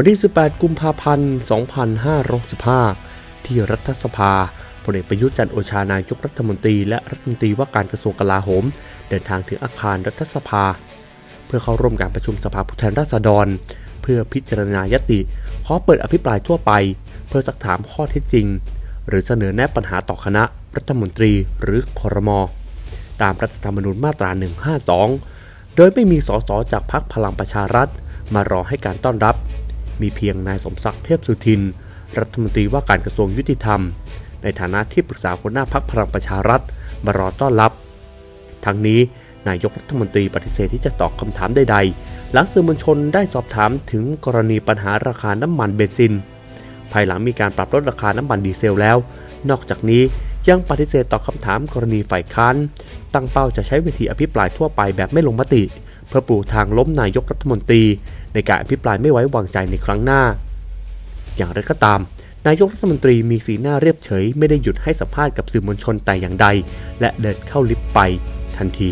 วันที่ 18 กุมภาพันธ์ 2565 ที่รัฐสภาพลเอกประยุทธ์จันโอชานายกรัฐมนตรี และรัฐมนตรีว่าการกระทรวงกลาโหม เดินทางถึงอาคารรัฐสภา เพื่อเข้าร่วมการประชุมสภาผู้แทนราษฎร เพื่อพิจารณายติ ขอเปิดอภิปรายทั่วไป เพื่อสักถามข้อเท็จจริง หรือเสนอแนะปัญหาต่อคณะรัฐมนตรีหรือคอรมอตามรัฐธรรมนูญมาตรา 152 โดยไม่มีสสจากพรรคพลังประชารัฐ มารอให้การต้อนรับ มีเพียงนายสมศักดิ์เทพสุทิน รัฐมนตรีว่าการกระทรวงยุติธรรม ในฐานะที่ปรึกษาหัวหน้าพรรคพลังประชารัฐมารอต้อนรับ ทั้งนี้นายกรัฐมนตรีปฏิเสธที่จะตอบคำถามใดๆ หลังสื่อมวลชนได้สอบถามถึงกรณีปัญหาราคาน้ำมันเบนซิน ภายหลังมีการปรับลดราคาน้ำมันดีเซลแล้ว นอกจากนี้ยังปฏิเสธตอบคำถามกรณีฝ่ายค้านตั้งเป้าจะใช้เวทีอภิปรายทั่วไปแบบไม่ลงมติ เพื่อปูทางล้มนายกรัฐมนตรี ในการอภิปรายไม่ไว้วางใจในครั้งหน้า อย่างไรก็ตาม นายกรัฐมนตรีมีสีหน้าเรียบเฉย ไม่ได้หยุดให้สัมภาษณ์กับสื่อมวลชนแต่อย่างใด และเดินเข้าลิฟต์ไปทันที